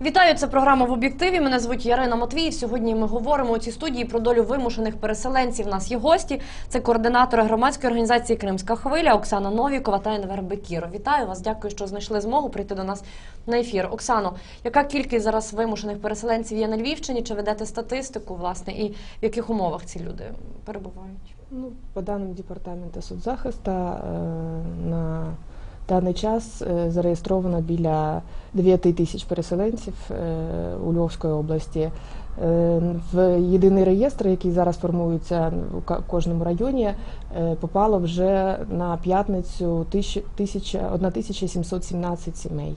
Вітаю, це програма в об'єктиві. Мене звуть Ярина Матвій. Сьогодні ми говоримо у цій студії про долю вимушених переселенців. У нас є гості. Це координатори громадської організації Кримська хвиля Оксана Новікова та Енвер Бекіро. Вітаю вас. Дякую, що знайшли змогу прийти до нас на ефір. Оксано, яка кількість зараз вимушених переселенців є на Львівщині? Чи ведете статистику, власне, і в яких умовах ці люди перебувають? Ну, по даним департаменту соцзахисту, е, на даний час е, зареєстровано біля 9 тисяч переселенців е, у Львовської області. В єдиний реєстр, який зараз формується у кожному районі, попало вже на п'ятницю тисяч- тисяча- 1717 сімей,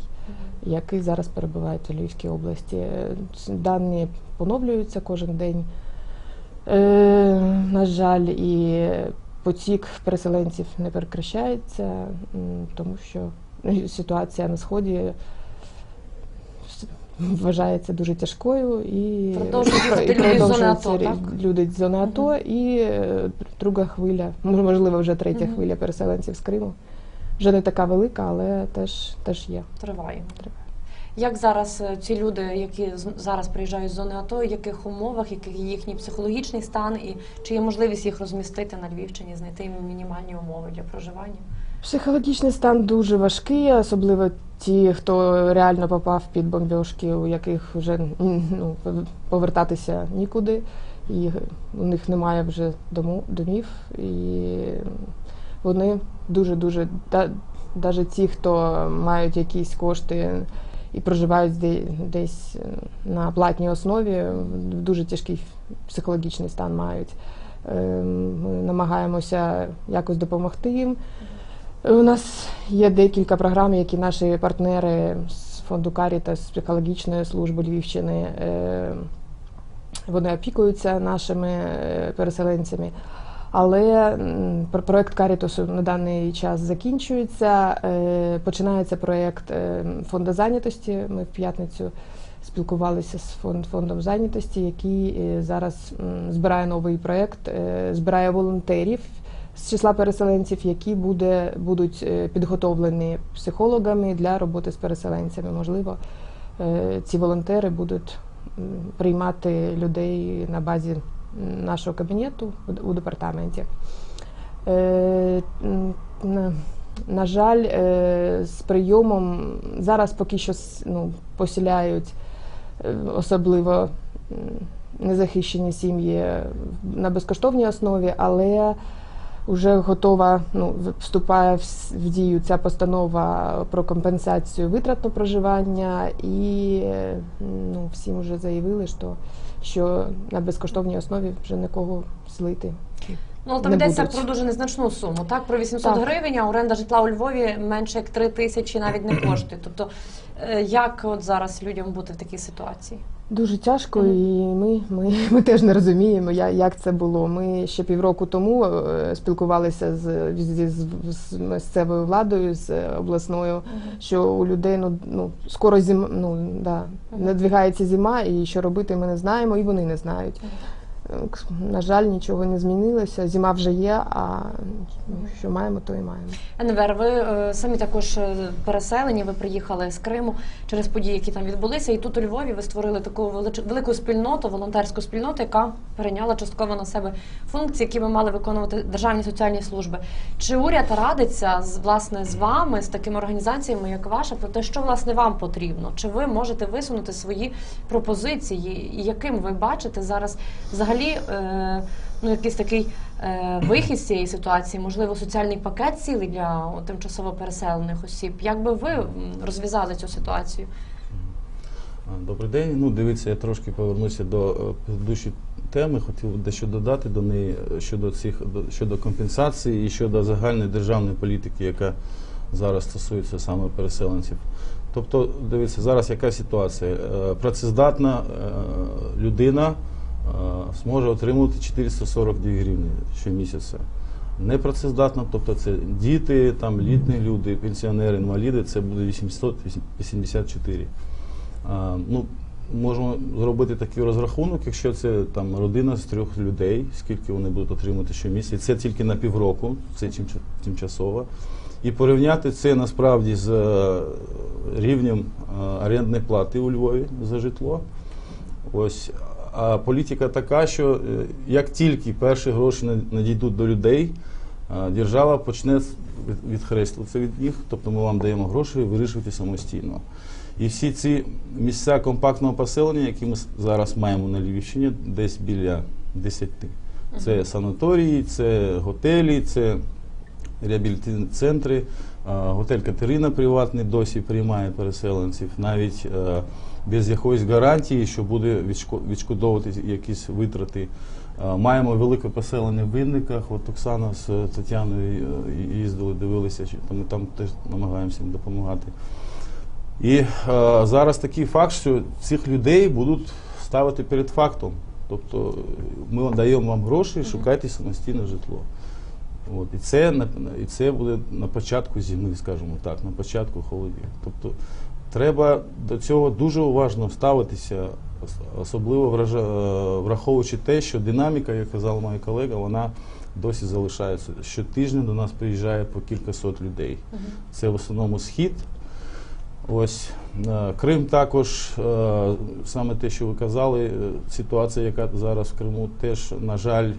які зараз перебувають у Львівській області. Дані поновлюються кожен день. Е, на жаль, і потік переселенців не перекращається, тому що ну, ситуація на сході вважається дуже тяжкою і, Продовжують люди з зони продовжуються АТО, люди з зони АТО, і е, друга хвиля, можливо, вже третя Мгм. хвиля переселенців з Криму. Вже не така велика, але теж, теж є. Триває. Триває. Як зараз е, ці люди, які зараз приїжджають з зони АТО, в яких умовах, який їхній психологічний стан, і чи є можливість їх розмістити на Львівщині, знайти їм мінімальні умови для проживання? Психологічний стан дуже важкий, особливо ті, хто реально попав під бомбіжки, у яких вже ну, повертатися нікуди, і у них немає вже дому, домів. І вони дуже-дуже, навіть ті, хто мають якісь кошти і проживають де- десь на платній основі, в дуже тяжкий психологічний стан мають. Е, Ми намагаємося якось допомогти їм. У нас є декілька програм, які наші партнери з фонду Каріта, з психологічної служби Львівщини, е, вони опікуються нашими е, переселенцями. Але проект Карітусу на даний час закінчується. Е, Починається проект е, фонду зайнятості. Ми в п'ятницю спілкувалися з фонд, фондом зайнятості, який е, зараз збирає новий проект, збирає волонтерів з числа переселенців, які буде, будуть підготовлені психологами для роботи з переселенцями. Можливо, ці волонтери будуть приймати людей на базі нашого кабінету у- департаменті. Е, на- жаль, е, з прийомом зараз поки що ну, поселяють е, особливо незахищені сім'ї на безкоштовній основі, але вже готова, ну, вступає в, дію ця постанова про компенсацію витрат на проживання, і ну, всім вже заявили, що, що на безкоштовній основі вже нікого злити. Ну, але там йдеться про дуже незначну суму, так? Про 800 Так. гривень, а оренда житла у Львові менше як 3 тисячі навіть не коштує. Тобто, е, як от зараз людям бути в такій ситуації? Дуже тяжко, Мгм. і ми, ми, ми теж не розуміємо, я- як це було. Ми ще півроку тому е, спілкувалися з, з, з, з місцевою владою, з обласною, що у людей ну, ну скоро зима, ну да, Мгм. надвигається зима, і що робити ми не знаємо, і вони не знають. На жаль, нічого не змінилося. Зима вже є, а що маємо, то і маємо. Енвер, ви е, самі також е, переселені, ви приїхали з Криму через події, які там відбулися. І тут у Львові ви створили таку велич- велику спільноту, волонтерську спільноту, яка перейняла частково на себе функції, які би мали виконувати державні соціальні служби. Чи уряд радиться з власне з вами, з такими організаціями, як ваша, про те, що власне вам потрібно? Чи ви можете висунути свої пропозиції, яким ви бачите зараз взагалі? Е, ну, якийсь такий е, вихід з цієї ситуації, можливо, соціальний пакет цілий для тимчасово переселених осіб. Як би ви розв'язали цю ситуацію? Добрий день. Ну, дивіться, я трошки повернуся до е, предыдущої теми. Хотів дещо додати до неї щодо цих до- щодо компенсації і щодо загальної державної політики, яка зараз стосується саме переселенців. Тобто, дивіться, зараз яка ситуація? Працездатна людина зможе отримувати 442 гривні щомісяця. Непрацездатна, тобто це діти, там літні люди, пенсіонери, інваліди, це буде 884. А, ну, можемо зробити такий розрахунок, якщо це там родина з трьох людей, скільки вони будуть отримати щомісяця. Це тільки на півроку, це тимчасово. І порівняти це насправді з е, рівнем е, орендної плати у Львові за житло. Ось. А політика така, що е, як тільки перші гроші надійдуть до людей, держава почне відхреститися від них, тобто ми вам даємо гроші, ви вирішуєте самостійно. І всі ці місця компактного поселення, які ми зараз маємо на Львівщині, десь біля 10. Це санаторії, це готелі, це реабілітаційні центри. Готель Катерина приватний досі приймає переселенців, навіть е, без якоїсь гарантії, що буде відшкодовувати якісь витрати. Маємо велике поселення в Винниках. От Оксана з Тетяною е, їздили, дивилися, ми там теж намагаємося їм допомагати. І е, зараз такий факт, що цих людей будуть ставити перед фактом. Тобто е, ми даємо вам гроші, шукайте самостійне житло. От, і, це, на- і це буде на початку зими, скажімо так, на початку холодів. Тобто треба до цього дуже уважно ставитися, особливо е, враховуючи те, що динаміка, як казала моя колега, вона досі залишається. Щотижня до нас приїжджає по кількасот людей. Це в основному схід. Ось е, Крим також, е, саме те, що ви казали, ситуація, яка зараз в Криму, теж, на жаль,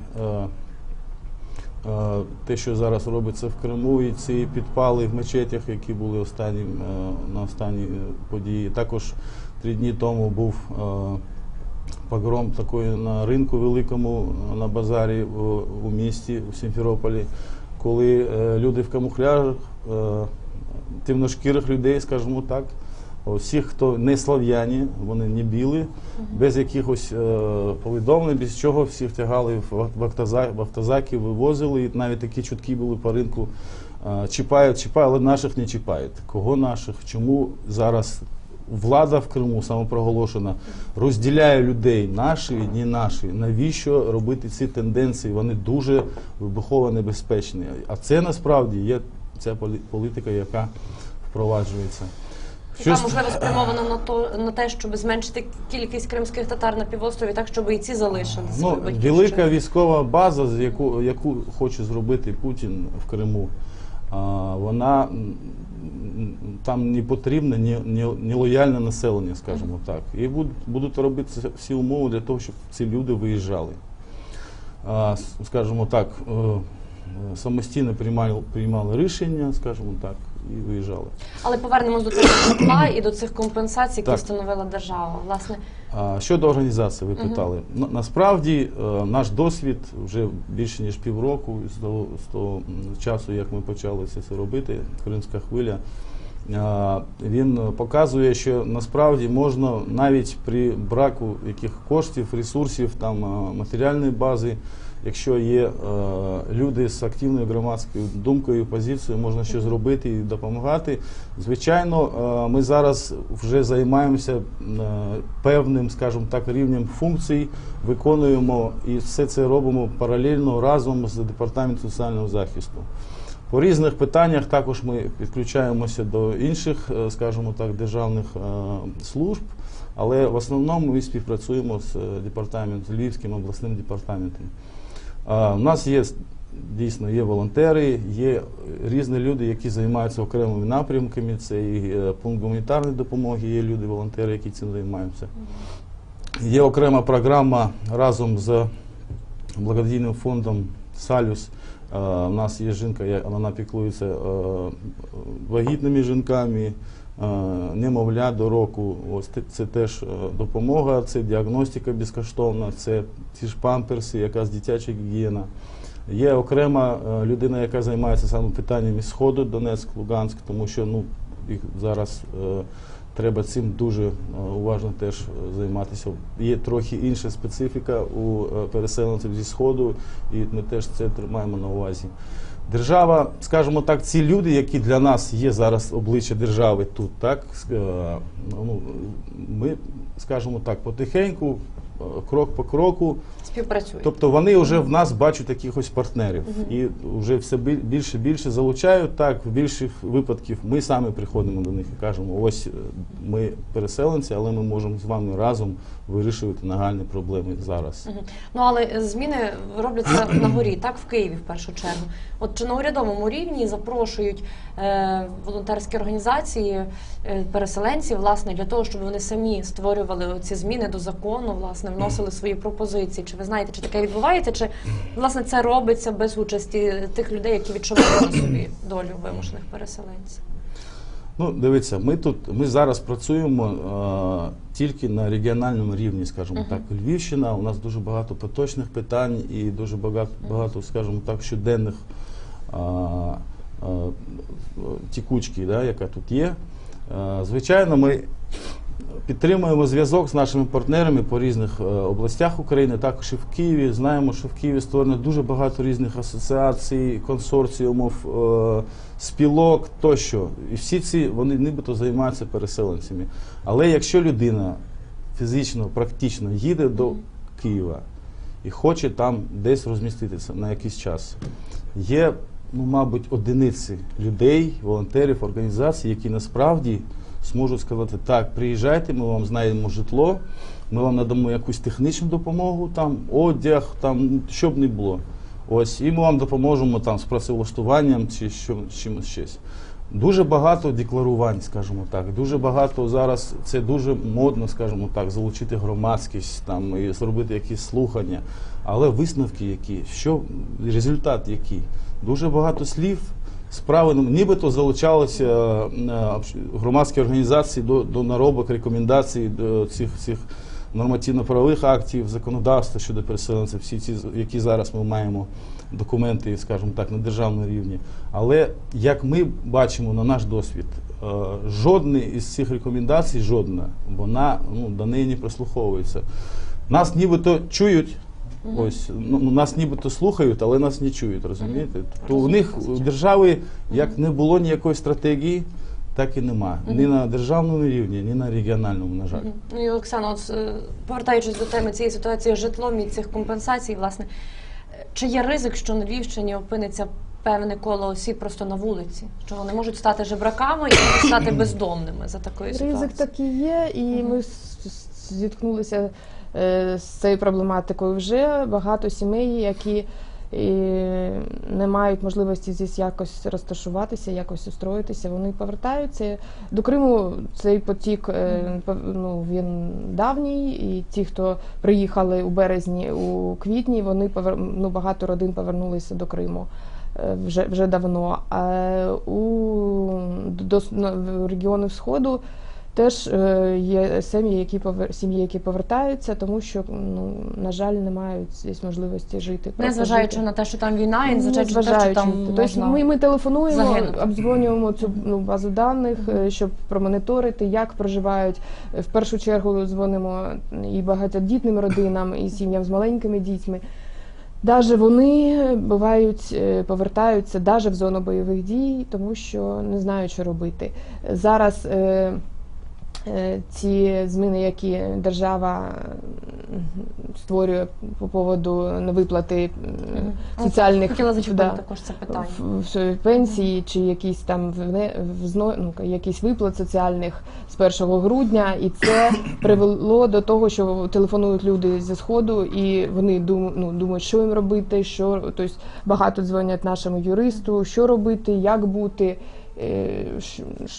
те, що зараз робиться в Криму, і ці підпали в мечетях, які були останнім, е, на останні е, події. Також три дні тому був е, погром такий на ринку великому, на базарі у, місті, у Сімферополі, коли люди в камуфляжах, е, темношкірих людей, скажімо так, всіх, хто не слав'яні, вони не білі, без якихось е, повідомлень, без чого всіх тягали в ав- в автоза- в автозаки, вивозили, і навіть такі чутки були по ринку. е, Чіпають, чіпають, але наших не чіпають. Кого наших? Чому зараз влада в Криму самопроголошена розділяє людей наші і не наші? Навіщо робити ці тенденції? Вони дуже вибухово небезпечні. А це насправді є ця полі- політика, яка впроваджується. Яка Щось- можливо спрямована на то на те, щоб зменшити кількість кримських татар на півострові, так щоб і ці залишили Ну, велика військова база, з яку, яку хоче зробити Путін в Криму, а, вона м, м, там не потрібне, не, не, не лояльне населення, скажімо так. І будуть, будуть робити всі умови для того, щоб ці люди виїжджали. А, с- скажімо так, е, е, самостійно приймали, приймали рішення, скажімо так, і виїжджали. Але повернемось до того житла і до цих компенсацій, які Так. встановила держава. Власне, А, Щодо організації, ви питали. На- Насправді е, наш досвід вже більше ніж півроку з того, з того м, часу, як ми почали це, це робити, Кримська хвиля. е, Він е, показує, що насправді можна навіть при браку яких коштів, ресурсів, там е, матеріальної бази, якщо є е, люди з активною громадською думкою, позицією, можна щось зробити і допомагати. Звичайно, е, ми зараз вже займаємося е, певним, скажімо так, рівнем функцій, виконуємо і все це робимо паралельно разом з департаментом соціального захисту. По різних питаннях також ми підключаємося до інших, е, скажімо так, державних е, служб, але в основному ми співпрацюємо з е, департаментом, Львівським обласним департаментом. У нас є дійсно є волонтери, є різні люди, які займаються окремими напрямками. Це і е, пункт гуманітарної допомоги, є люди, волонтери, які цим займаються. Є окрема програма разом з благодійним фондом Салюс. Е, У нас є жінка, вона піклується е, вагітними жінками, е, немовля до року. Ось це теж е, допомога, це діагностика безкоштовна, це ті ж памперси, якась дитяча гігієна. Є окрема е, людина, яка займається саме питаннями Сходу, Донецьк, Луганськ, тому що ну, їх зараз е, треба цим дуже е, уважно теж е, займатися. Є трохи інша специфіка у е, переселенців зі Сходу, і ми теж це тримаємо на увазі. Держава, скажімо так, ці люди, які для нас є зараз обличчя держави тут, так, ну, ми, скажімо так, потихеньку крок по кроку. Співпрацюють. Тобто вони вже в нас бачать якихось партнерів і вже все бі- більше більше залучають. Так, в більших випадків ми самі приходимо до них і кажемо: ось е, ми переселенці, але ми можемо з вами разом вирішувати нагальні проблеми зараз. Мгм. Ну але е, зміни робляться на горі, так в Києві в першу чергу. От чи на урядовому рівні запрошують е, волонтерські організації е, переселенців, власне, для того, щоб вони самі створювали ці зміни до закону, власне, вносили свої пропозиції. Чи ви знаєте, чи таке відбувається, чи власне це робиться без участі тих людей, які відчувають на собі долю вимушених переселенців? Ну, дивіться, ми тут ми зараз працюємо е, тільки на регіональному рівні, скажімо так. Львівщина, у нас дуже багато поточних питань і дуже багато, багато скажімо так, щоденних е, е, тікучки, да, яка тут є. Е, звичайно, ми підтримуємо зв'язок з нашими партнерами по різних е, областях України, також і в Києві. Знаємо, що в Києві створено дуже багато різних асоціацій, консорціумів, е, спілок тощо. І всі ці вони нібито займаються переселенцями. Але якщо людина фізично, практично їде до Києва і хоче там десь розміститися на якийсь час, є, ну, мабуть, одиниці людей, волонтерів, організацій, які насправді зможуть сказати, так, приїжджайте, ми вам знайдемо житло, ми вам надамо якусь технічну допомогу, там, одяг, там, що б не було. Ось, і ми вам допоможемо там з працевлаштуванням чи що, чимось щось. Дуже багато декларувань, скажімо так. Дуже багато зараз це дуже модно, скажімо так, залучити громадськість там і зробити якісь слухання. Але висновки які, що результат який? Дуже багато слів. Справи ну, нібито залучалися е, громадські організації до, до наробок рекомендацій до цих цих нормативно-правових актів, законодавства щодо переселенців, всі ці, які зараз ми маємо документи, скажімо так, на державному рівні. Але як ми бачимо на наш досвід, е, жодна із цих рекомендацій, жодна, вона ну, до неї не прислуховується. Нас нібито чують. Ось ну нас нібито слухають, але нас не чують, розумієте? Тобто у них у держави як не було ніякої стратегії, так і нема. Ні на державному рівні, ні на регіональному, на жаль. Ну і Оксана, от е, повертаючись до теми цієї ситуації з житлом і цих компенсацій, власне, чи є ризик, що на Львівщині опиниться певне коло осіб просто на вулиці? Що вони можуть стати жебраками і стати бездомними за такої Ризик ситуації? такий є, і ми зіткнулися з цією проблематикою вже. Багато сімей, які і не мають можливості здесь якось розташуватися, якось устроїтися. Вони повертаються до Криму. Цей потік е, ну, він давній, і ті, хто приїхали у березні, у квітні, вони повер... ну, багато родин повернулися до Криму. е, Вже вже давно. А у до, в регіони Сходу теж е, є сім'ї, які сім'ї, які повертаються, тому що ну на жаль не мають здесь можливості жити. просто Незважаючи жити. на те, що там війна, і Ну, незважаючи на те, що там Тобто можна... ми, ми телефонуємо, загинути. обдзвонюємо цю ну, базу даних, е, щоб промоніторити, як проживають. В першу чергу дзвонимо і багатодітним родинам, і сім'ям з маленькими дітьми. Даже вони бувають, е, повертаються даже в зону бойових дій, тому що не знають, що робити. Зараз ці зміни, які держава створює по поводу невиплати Мгм. соціальних Хотіла да, також це питання. пенсії чи якісь там ну, якісь виплат соціальних з 1 грудня, і це привело до того, що телефонують люди зі сходу, і вони дум, ну, думають, що їм робити, що тобто багато дзвонять нашому юристу, що робити, як бути. Е,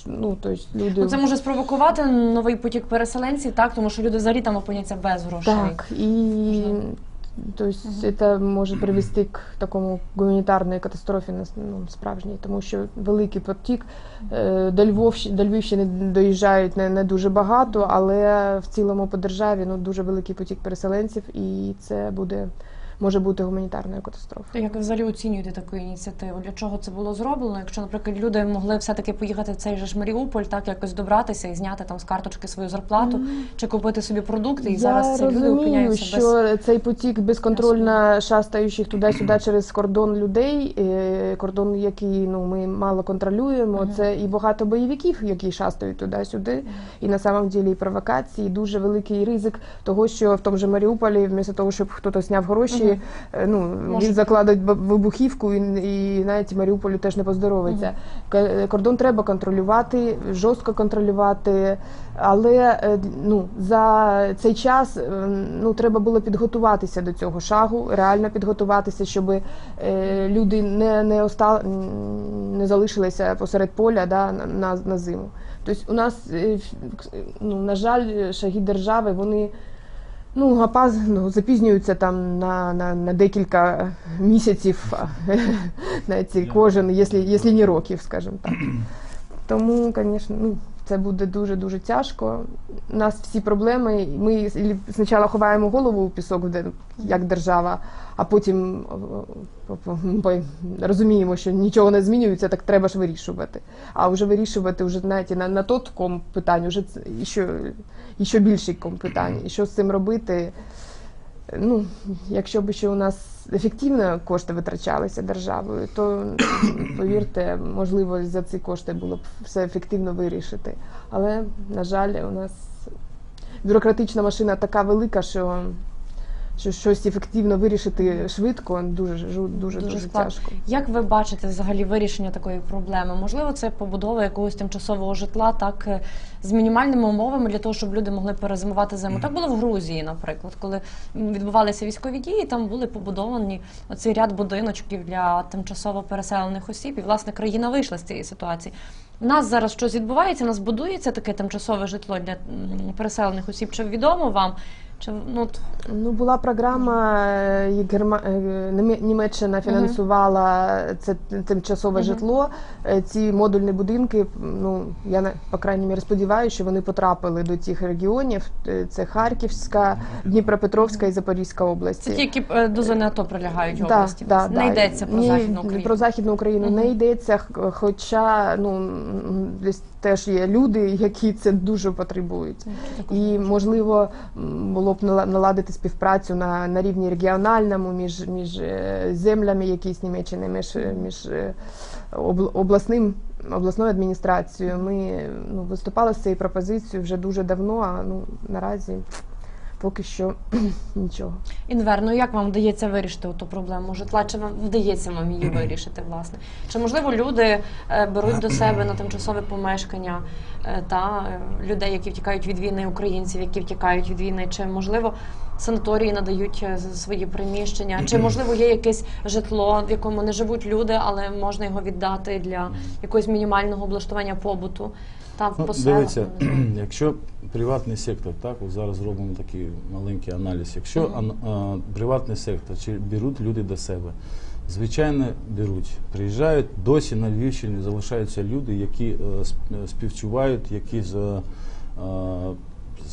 Ну, тобто люди Ну, це може спровокувати новий потік переселенців, так тому що люди взагалі там опиняться без грошей. Так, и Можливо. то есть это може привести к такому гуманітарної катастрофі на ну, справжній, тому що великий потік е, до Львовщини, до Львівщини доїжджають не, не дуже багато, але в цілому по державі ну дуже великий потік переселенців, і це буде може бути гуманітарною катастрофою. Як ви взагалі оцінюєте таку ініціативу? Для чого це було зроблено? Якщо, наприклад, люди могли все-таки поїхати в цей же ж Маріуполь, так якось добратися і зняти там з карточки свою зарплату, чи купити собі продукти, і Я зараз ці люди розумію, опиняються без що цей потік безконтрольно шастаючих туди-сюди через кордон людей, е, кордон, який ну ми мало контролюємо. Мгм. Це і багато бойовиків, які шастають туди-сюди, і на самом ділі і провокації, і дуже великий ризик того, що в тому же Маріуполі, вместо того, щоб хтось зняв гроші, Мгм. е, ну Може. він закладить вибухівку, і, і навіть Маріуполю теж не поздоровиться. К- Кордон треба контролювати, жорстко контролювати, але е, ну за цей час ну треба було підготуватися до цього шагу, реально підготуватися, щоб е, люди не, не, оста... не залишилися посеред поля да, на, на, зиму. Тобто у нас, ну, на жаль, шаги держави, вони. Ну, гапаз ну, запізнюються там на, на, на декілька місяців, навіть кожен, якщо, якщо не років, скажімо так. Тому, звісно, ну, Це буде дуже-дуже тяжко. У нас всі проблеми. Ми спочатку ховаємо голову у пісок, як держава, а потім розуміємо, що нічого не змінюється, так треба ж вирішувати. А вже вирішувати вже знаєте, на, на тот ком питань, вже це ще, ще більший ком питань. І що з цим робити? Ну, якщо б ще у нас ефективно кошти витрачалися державою, то повірте, можливо, за ці кошти було б все ефективно вирішити. Але, на жаль, у нас бюрократична машина така велика, що, що щось ефективно вирішити швидко дуже дуже, дуже, дуже тяжко. Як ви бачите взагалі вирішення такої проблеми? Можливо, це побудова якогось тимчасового житла, так е, з мінімальними умовами для того, щоб люди могли перезимувати зиму. Так було в Грузії, наприклад, коли відбувалися військові дії, там були побудовані оцей ряд будиночків для тимчасово переселених осіб, і власне країна вийшла з цієї ситуації. У нас зараз щось відбувається, у нас будується таке тимчасове житло для переселених осіб. Чи відомо вам? Чи ну от Ну, була програма, е, і Герма... е, Німеччина фінансувала це тимчасове Мгм. житло. Е, Ці модульні будинки, ну я на- по крайній мірі сподіваюся, що вони потрапили до тих регіонів. Це Харківська, Дніпропетровська і Запорізька області. це ті, які е, до зони АТО прилягають Да, області. да, не да. йдеться про Ні, західну Україну. Про Західну Україну Мгм. не йдеться, хоча ну десь теж є люди, які це дуже потребують. І можливо було б нала- наладити співпрацю на, на рівні регіональному між, між е, землями, якісь Німеччини, між, е, між е, обласним. Обласною адміністрацією ми ну, виступали з цією пропозицією вже дуже давно, а ну наразі поки що нічого. Інвер, ну як вам вдається вирішити ту проблему житла? Чи вам вдається вам її вирішити, власне? Чи можливо люди е, беруть до себе на тимчасове помешкання е, та е, людей, які втікають від війни, українців, які втікають від війни? Чи можливо санаторії надають е, свої приміщення? Чи можливо є якесь житло, в якому не живуть люди, але можна його віддати для якогось мінімального облаштування побуту? Та в Ну, поселах? дивіться, якщо приватний сектор, так, от зараз робимо такий маленький аналіз. Якщо Мгм. ан- а, приватний сектор, чи беруть люди до себе? Звичайно, беруть. Приїжджають досі на Львівщині залишаються люди, які е, співчувають, які з, е,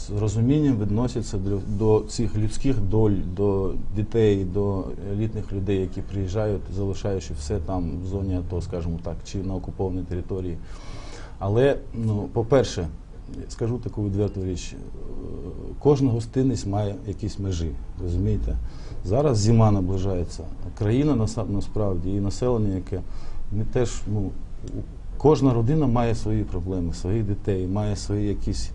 з розумінням відносяться до, цих людських доль, до дітей, до літніх людей, які приїжджають, залишаючи все там в зоні АТО, скажімо так, чи на окупованій території. Але, ну, по-перше, скажу таку відверту річ, е, кожна гостинність має якісь межі, розумієте? Зараз зима наближається. Країна насправді і населення, яке ми теж, ну, кожна родина має свої проблеми, своїх дітей, має свої якісь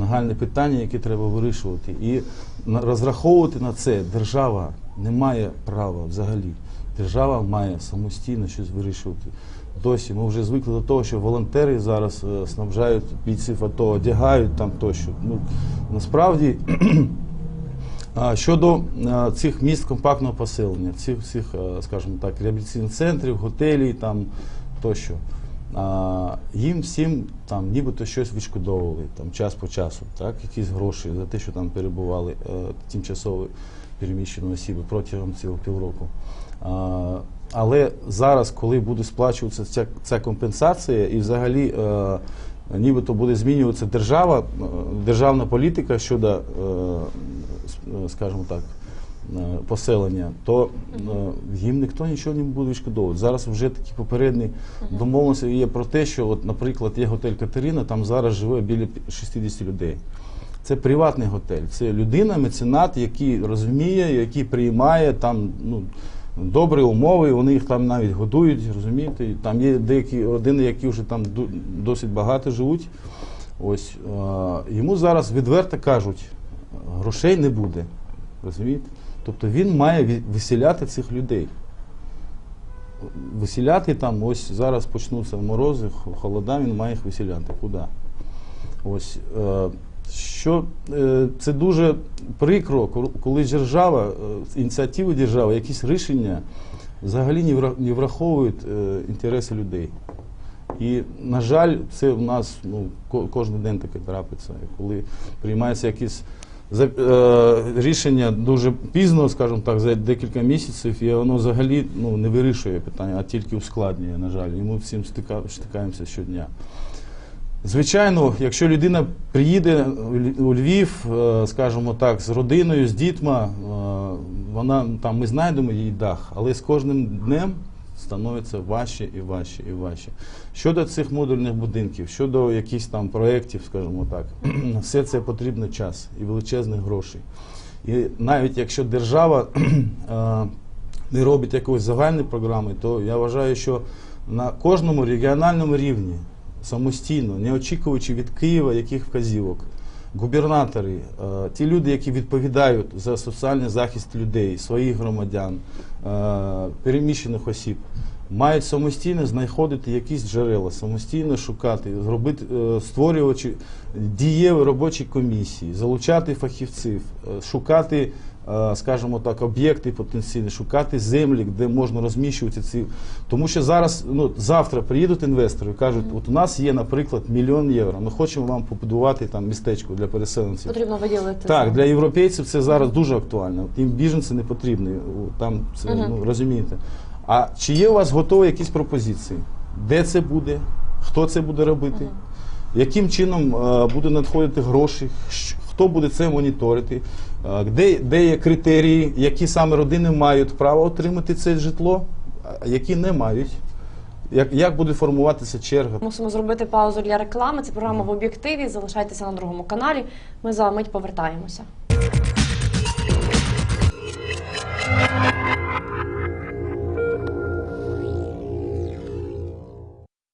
нагальні питання, які треба вирішувати. І розраховувати на це держава не має права взагалі. Держава має самостійно щось вирішувати. Досі ми вже звикли до того, що волонтери зараз е, снабжають бійців АТО, одягають там тощо. Ну, насправді, щодо цих міст компактного поселення, цих всіх, е, скажімо так, реабілітаційних центрів, готелів там тощо. А, їм всім там нібито щось відшкодовували там, час по часу, так, якісь гроші за те, що там перебували е, тимчасово переміщені особи протягом цього півроку. А, але зараз, коли буде сплачуватися ця, ця компенсація, і взагалі е, нібито буде змінюватися держава, е, державна політика щодо, е, е, скажімо так, поселення, то е, їм ніхто нічого не буде відшкодовувати. Зараз вже такі попередні домовленості є про те, що, от, наприклад, є готель Катерина, там зараз живе біля 60 людей. Це приватний готель. Це людина, меценат, який розуміє, який приймає там ну, добрі умови, вони їх там навіть годують, розумієте. Там є деякі родини, які вже там досить багато живуть. Ось е, йому зараз відверто кажуть, грошей не буде. Розумієте? Тобто він має виселяти цих людей. Виселяти там, ось зараз почнуться морози, холода, він має їх виселяти. Куди? Ось, е, що, е, це дуже прикро, коли держава, е, ініціативи держави, якісь рішення взагалі не враховують інтереси людей. І, на жаль, це в нас ну, кожен день таке трапиться, коли приймаються якісь за- е, рішення дуже пізно, скажімо так, за декілька місяців, і воно взагалі ну, не вирішує питання, а тільки ускладнює, на жаль. І ми всім стика, стикаємося щодня. Звичайно, якщо людина приїде у Львів, е, скажімо так, з родиною, з дітьми, е, вона там ми знайдемо їй дах, але з кожним днем становиться важче і важче і важче. Щодо цих модульних будинків, щодо якихось там проєктів, скажімо так, все це потрібно час і величезних грошей. І навіть якщо держава е, не робить якоїсь загальної програми, то я вважаю, що на кожному регіональному рівні самостійно, не очікуючи від Києва яких вказівок, губернатори, е, ті люди, які відповідають за соціальний захист людей, своїх громадян, е, переміщених осіб, мають самостійно знаходити якісь джерела, самостійно шукати, зробити, створювачі дієві робочі комісії, залучати фахівців, е, шукати, е, скажімо так, об'єкти потенційні, шукати землі, де можна розміщувати ці. Тому що зараз, ну завтра приїдуть інвестори і кажуть, от у нас є, наприклад, мільйон євро. Ми хочемо вам побудувати там містечко для переселенців. Потрібно виділити. Так, для європейців це зараз дуже актуально. Їм біженці не потрібні. Там це Мгм. ну розумієте. А чи є у вас готові якісь пропозиції? Де це буде? Хто це буде робити? Яким чином е, буде надходити гроші? Хто буде це моніторити? Е, де, де є критерії, які саме родини мають право отримати це житло, а які не мають? Як, як буде формуватися черга? Мусимо зробити паузу для реклами. Це програма в об'єктиві. Залишайтеся на другому каналі. Ми за мить повертаємося.